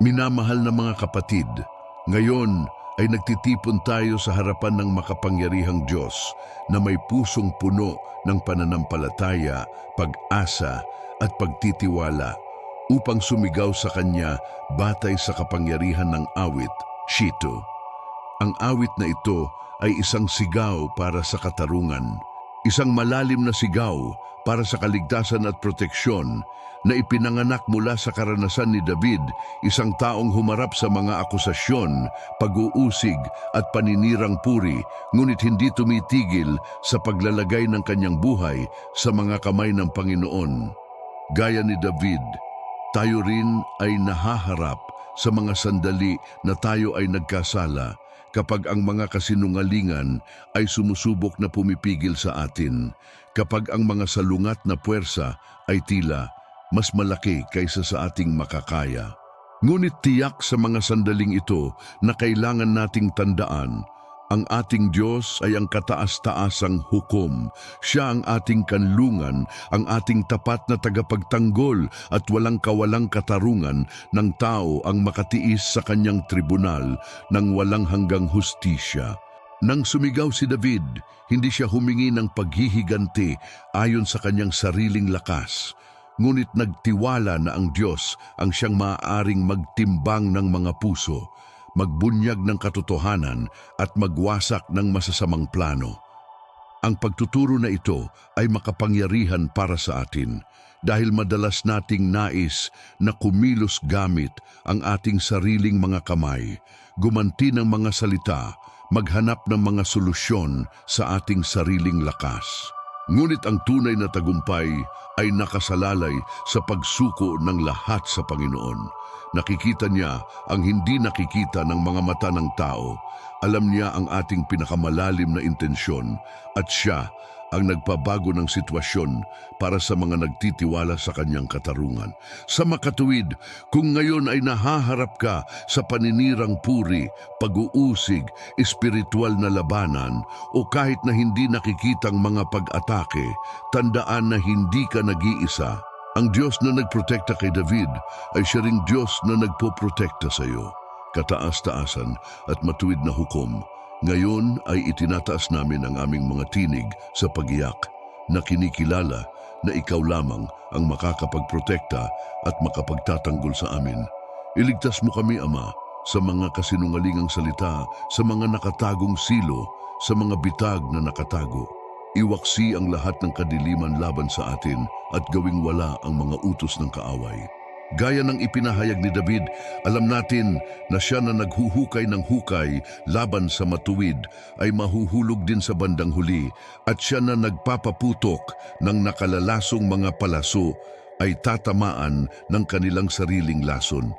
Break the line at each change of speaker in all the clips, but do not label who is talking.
Minamahal na mga kapatid, ngayon ay nagtitipon tayo sa harapan ng makapangyarihang Diyos na may pusong puno ng pananampalataya, pag-asa at pagtitiwala upang sumigaw sa Kanya batay sa kapangyarihan ng awit, Shito. Ang awit na ito ay isang sigaw para sa katarungan, isang malalim na sigaw para sa kaligtasan at proteksyon na ipinanganak mula sa karanasan ni David, isang taong humarap sa mga akusasyon, pag-uusig at paninirang puri, ngunit hindi tumitigil sa paglalagay ng kanyang buhay sa mga kamay ng Panginoon. Gaya ni David, tayo rin ay nahaharap sa mga sandali na tayo ay nagkasala kapag ang mga kasinungalingan ay sumusubok na pumipigil sa atin, kapag ang mga salungat na puwersa ay tila mas malaki kaysa sa ating makakaya. Ngunit tiyak sa mga sandaling ito na kailangan nating tandaan, ang ating Diyos ay ang kataas-taasang hukom. Siya ang ating kanlungan, ang ating tapat na tagapagtanggol at walang kawalang katarungan ng tao ang makatiis sa kanyang tribunal ng walang hanggang hustisya. Nang sumigaw si David, hindi siya humingi ng paghihiganti ayon sa kanyang sariling lakas. Ngunit nagtiwala na ang Diyos ang siyang maaaring magtimbang ng mga puso magbunyag ng katotohanan at magwasak ng masasamang plano. Ang pagtuturo na ito ay makapangyarihan para sa atin dahil madalas nating nais na kumilos gamit ang ating sariling mga kamay, gumanti ng mga salita, maghanap ng mga solusyon sa ating sariling lakas. Ngunit ang tunay na tagumpay ay nakasalalay sa pagsuko ng lahat sa Panginoon. Nakikita niya ang hindi nakikita ng mga mata ng tao. Alam niya ang ating pinakamalalim na intensyon at siya ang nagpabago ng sitwasyon para sa mga nagtitiwala sa kanyang katarungan. Sa makatuwid, kung ngayon ay nahaharap ka sa paninirang puri, pag-uusig, espiritual na labanan, o kahit na hindi nakikitang mga pag-atake, tandaan na hindi ka nag-iisa. Ang Diyos na nagprotekta kay David ay siya ring Diyos na nagpoprotekta sa iyo. Kataas-taasan at matuwid na hukom ngayon ay itinataas namin ang aming mga tinig sa pagiyak na kinikilala na ikaw lamang ang makakapagprotekta at makapagtatanggol sa amin. Iligtas mo kami, Ama, sa mga kasinungalingang salita, sa mga nakatagong silo, sa mga bitag na nakatago. Iwaksi ang lahat ng kadiliman laban sa atin at gawing wala ang mga utos ng kaaway. Gaya ng ipinahayag ni David, alam natin na siya na naghuhukay ng hukay laban sa matuwid ay mahuhulog din sa bandang huli at siya na nagpapaputok ng nakalalasong mga palaso ay tatamaan ng kanilang sariling lason.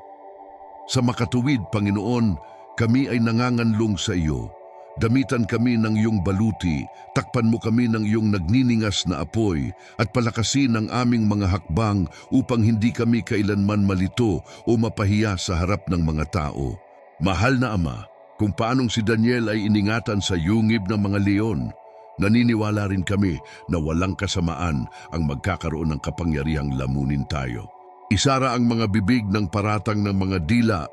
Sa makatuwid, Panginoon, kami ay nanganganlong sa iyo Damitan kami ng iyong baluti, takpan mo kami ng iyong nagniningas na apoy, at palakasin ang aming mga hakbang upang hindi kami kailanman malito o mapahiya sa harap ng mga tao. Mahal na Ama, kung paanong si Daniel ay iningatan sa yungib ng mga leon, naniniwala rin kami na walang kasamaan ang magkakaroon ng kapangyarihang lamunin tayo. Isara ang mga bibig ng paratang ng mga dila,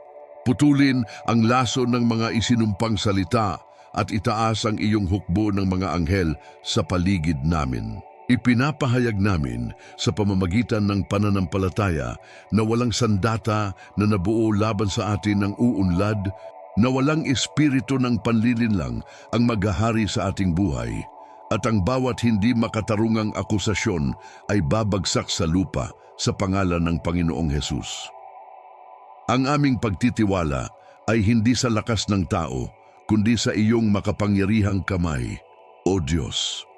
putulin ang laso ng mga isinumpang salita, at itaas ang iyong hukbo ng mga anghel sa paligid namin. Ipinapahayag namin sa pamamagitan ng pananampalataya na walang sandata na nabuo laban sa atin ng uunlad, na walang espiritu ng panlilinlang ang maghahari sa ating buhay, at ang bawat hindi makatarungang akusasyon ay babagsak sa lupa sa pangalan ng Panginoong Hesus. Ang aming pagtitiwala ay hindi sa lakas ng tao, kundi sa iyong makapangyarihang kamay, O Diyos.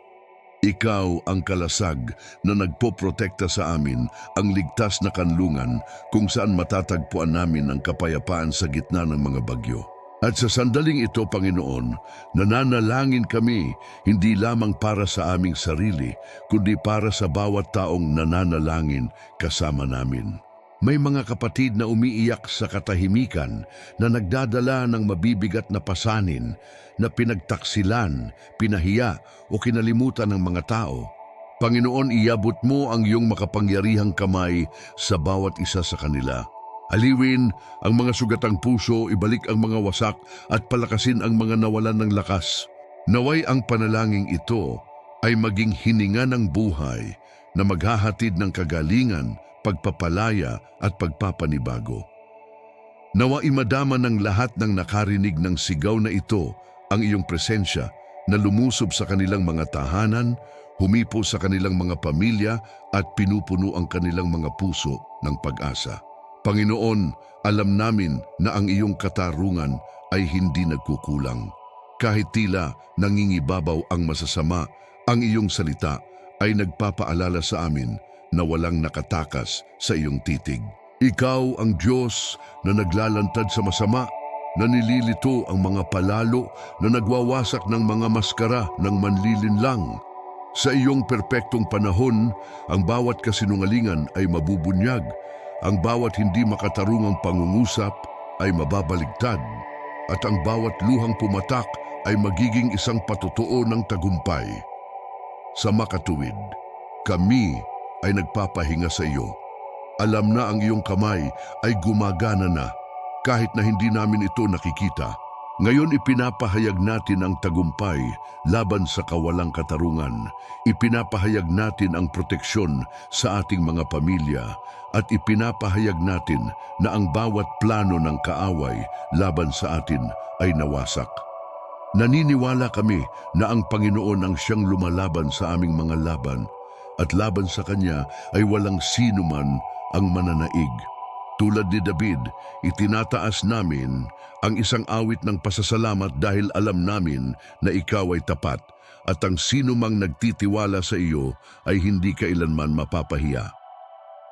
Ikaw ang kalasag na nagpoprotekta sa amin, ang ligtas na kanlungan kung saan matatagpuan namin ang kapayapaan sa gitna ng mga bagyo. At sa sandaling ito, Panginoon, nananalangin kami hindi lamang para sa aming sarili, kundi para sa bawat taong nananalangin kasama namin. May mga kapatid na umiiyak sa katahimikan na nagdadala ng mabibigat na pasanin na pinagtaksilan, pinahiya o kinalimutan ng mga tao. Panginoon, iabot mo ang iyong makapangyarihang kamay sa bawat isa sa kanila. Aliwin ang mga sugatang puso, ibalik ang mga wasak at palakasin ang mga nawalan ng lakas. Naway ang panalangin ito ay maging hininga ng buhay na maghahatid ng kagalingan, pagpapalaya at pagpapanibago. Nawa imadama ng lahat ng nakarinig ng sigaw na ito ang iyong presensya na lumusob sa kanilang mga tahanan, humipo sa kanilang mga pamilya at pinupuno ang kanilang mga puso ng pag-asa. Panginoon, alam namin na ang iyong katarungan ay hindi nagkukulang. Kahit tila nangingibabaw ang masasama, ang iyong salita ay nagpapaalala sa amin na walang nakatakas sa iyong titig. Ikaw ang Diyos na naglalantad sa masama, na nililito ang mga palalo, na nagwawasak ng mga maskara ng manlilinlang. Sa iyong perpektong panahon, ang bawat kasinungalingan ay mabubunyag, ang bawat hindi makatarungang pangungusap ay mababaligtad, at ang bawat luhang pumatak ay magiging isang patotoo ng tagumpay. Sa makatuwid, kami ay nagpapahinga sa iyo. Alam na ang iyong kamay ay gumagana na kahit na hindi namin ito nakikita. Ngayon ipinapahayag natin ang tagumpay laban sa kawalang katarungan. Ipinapahayag natin ang proteksyon sa ating mga pamilya at ipinapahayag natin na ang bawat plano ng kaaway laban sa atin ay nawasak. Naniniwala kami na ang Panginoon ang siyang lumalaban sa aming mga laban at laban sa Kanya ay walang sino man ang mananaig. Tulad ni David, itinataas namin ang isang awit ng pasasalamat dahil alam namin na ikaw ay tapat at ang sino mang nagtitiwala sa iyo ay hindi kailanman mapapahiya.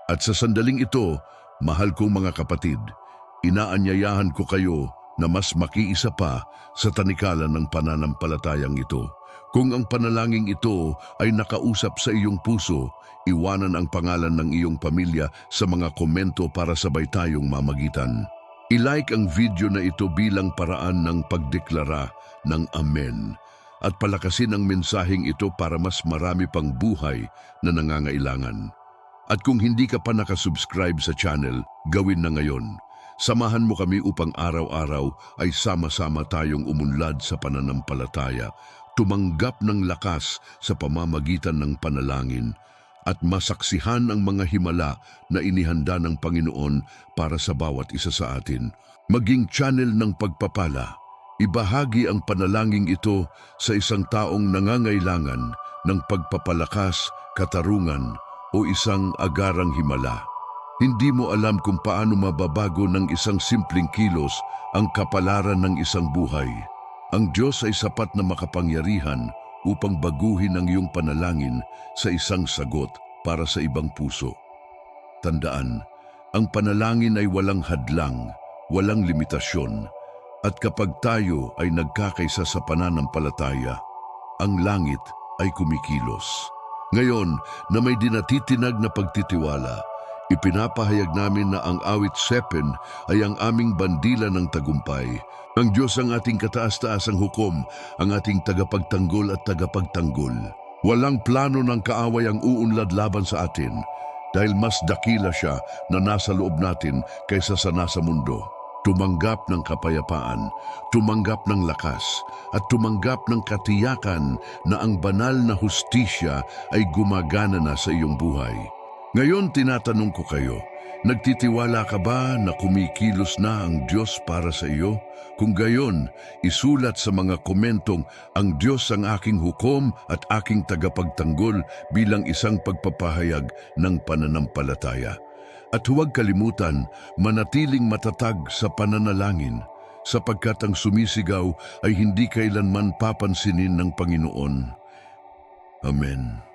At sa sandaling ito, mahal kong mga kapatid, inaanyayahan ko kayo na mas makiisa pa sa tanikalan ng pananampalatayang ito. Kung ang panalangin ito ay nakausap sa iyong puso, iwanan ang pangalan ng iyong pamilya sa mga komento para sabay tayong mamagitan. I-like ang video na ito bilang paraan ng pagdeklara ng Amen at palakasin ang mensaheng ito para mas marami pang buhay na nangangailangan. At kung hindi ka pa nakasubscribe sa channel, gawin na ngayon. Samahan mo kami upang araw-araw ay sama-sama tayong umunlad sa pananampalataya, tumanggap ng lakas sa pamamagitan ng panalangin, at masaksihan ang mga himala na inihanda ng Panginoon para sa bawat isa sa atin. Maging channel ng pagpapala, ibahagi ang panalangin ito sa isang taong nangangailangan ng pagpapalakas, katarungan o isang agarang himala. Hindi mo alam kung paano mababago ng isang simpleng kilos ang kapalaran ng isang buhay. Ang Diyos ay sapat na makapangyarihan upang baguhin ang iyong panalangin sa isang sagot para sa ibang puso. Tandaan, ang panalangin ay walang hadlang, walang limitasyon, at kapag tayo ay nagkakaisa sa pananampalataya, ang langit ay kumikilos. Ngayon na may dinatitinag na pagtitiwala, ipinapahayag namin na ang awit 7 ay ang aming bandila ng tagumpay. Ang Diyos ang ating kataas-taasang hukom, ang ating tagapagtanggol at tagapagtanggol. Walang plano ng kaaway ang uunlad laban sa atin dahil mas dakila siya na nasa loob natin kaysa sa nasa mundo. Tumanggap ng kapayapaan, tumanggap ng lakas, at tumanggap ng katiyakan na ang banal na hustisya ay gumagana na sa iyong buhay. Ngayon tinatanong ko kayo, nagtitiwala ka ba na kumikilos na ang Diyos para sa iyo? Kung gayon, isulat sa mga komentong ang Diyos ang aking hukom at aking tagapagtanggol bilang isang pagpapahayag ng pananampalataya. At huwag kalimutan, manatiling matatag sa pananalangin sapagkat ang sumisigaw ay hindi kailanman papansinin ng Panginoon. Amen.